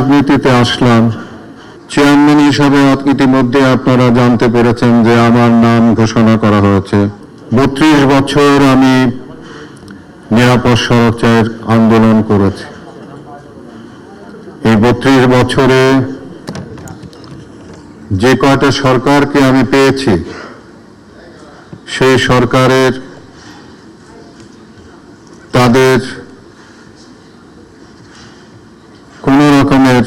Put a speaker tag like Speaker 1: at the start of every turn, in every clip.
Speaker 1: রাজনীতিতে আসলাম। চেয়ারম্যান হিসাবে ইতিমধ্যে আপনারা জানতে পেরেছেন যে আমার নাম ঘোষণা করা হয়েছে। বত্রিশ বছর আমি নিরাপদ সড়কের আন্দোলন করেছি। এই বত্রিশ বছরে যে কয়টা সরকারকে আমি পেয়েছি, সেই সরকারের তাদের রকমের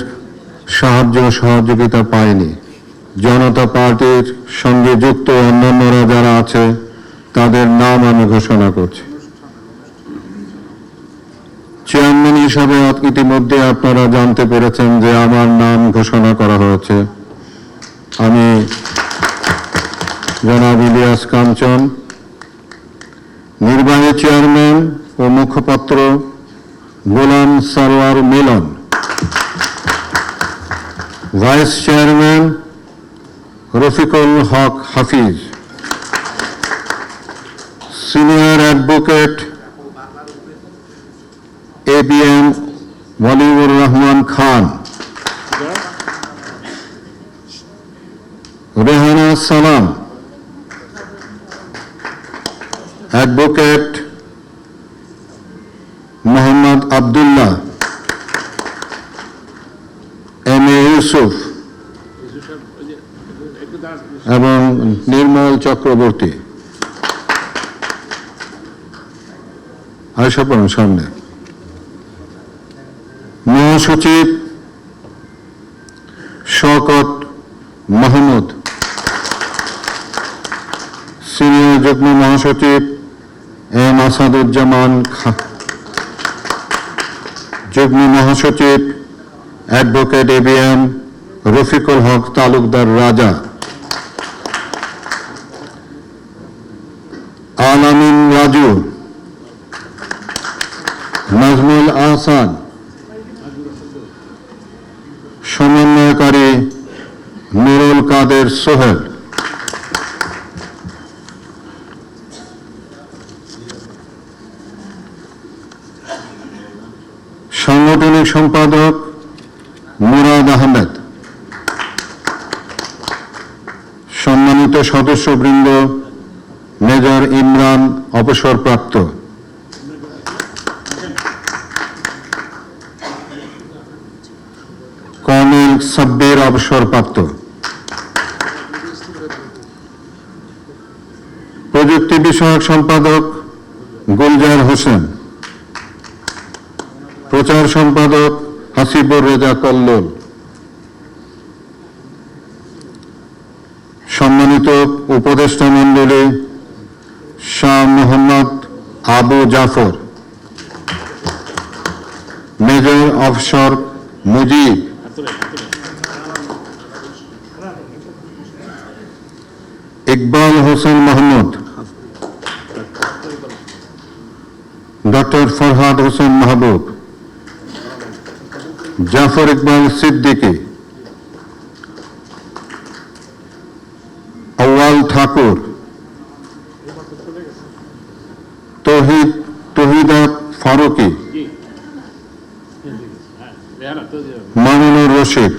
Speaker 1: সাহায্য সহযোগিতা পায়নি। জনতা পার্টির সঙ্গে যুক্ত অন্যান্যরা যারা আছে, তাদের নাম আমি ঘোষণা করছি। চেয়ারম্যান হিসাবে ইতিমধ্যে আপনারা জানতে পেরেছেন যে আমার নাম ঘোষণা করা হয়েছে। আমি জনাব ইলিয়াস কাঞ্চন, নির্বাহী চেয়ারম্যান ও মুখপাত্র Golam Sarwar Milon. Vice chairman Rafiqul Haque Hafiz senior advocate A B M Waliur Rahman Khan Rehana Salam advocate Mohammad Abdullah M A Yusuf এবং নির্মল চক্রবর্তী। আয়সা পড়ুন সামনে। মহাসচিব শওকত মাহমুদ। সিনিয়র যুগ্ম মহাসচিব এম আসাদুজ্জামান খা যুগ্ম মহাসচিব advocate A B M Rafiqul Haque Talukdar Raja. Alamin Raju. Nazmul Ahsan. সমন্বয়কারী নুরুল কাদের সোহেল। সাংগঠনিক সম্পাদক সম্মানিত সদস্যবৃন্দ, মেজর ইমরান অবসরপ্রাপ্ত। কর্নেল সাব্বির অবসরপ্রাপ্ত। প্রযুক্তি বিষয়ক সম্পাদক গুলজার হোসেন। প্রচার সম্পাদক হাসিবুর রেজা কল্লোল। সম্মানিত উপদেষ্টা মণ্ডলী, Shah Mohammad Abu Zafar, major offshore Mujib. Iqbal Hossain Mahmud, doctor Farhad Hossain Mahbub, Zafar Iqbal Siddiqui Thakur. Tohid Tohida Faruqui. Mamunur Rashid.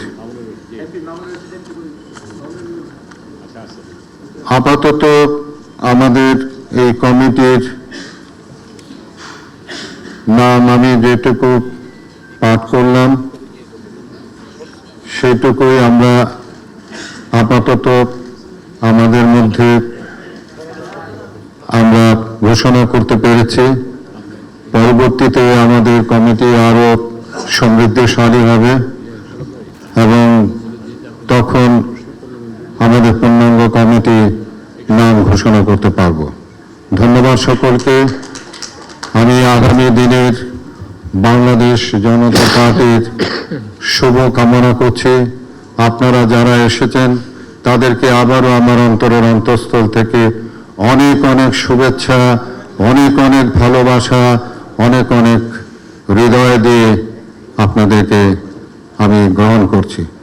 Speaker 1: আপাতত আমাদের এই কমিটির নাম আমি যেটুকু পাঠ করলাম সেটুকুই আমরা আপাতত আমাদের মধ্যে আমরা ঘোষণা করতে পেরেছি। পরবর্তীতে আমাদের কমিটি আরও সমৃদ্ধশালী হবে এবং তখন আমাদের পূর্ণাঙ্গ কমিটি নাম ঘোষণা করতে পারব। ধন্যবাদ সকলকে। আমি আগামী দিনের বাংলাদেশ জনতা পার্টির শুভ কামনা করছি। আপনারা যারা এসেছেন তাদেরকে আবারও আমার অন্তরের অন্তঃস্থল থেকে অনেক অনেক শুভেচ্ছা, অনেক অনেক ভালোবাসা, অনেক অনেক হৃদয় দিয়ে আপনাদেরকে আমি গ্রহণ করছি।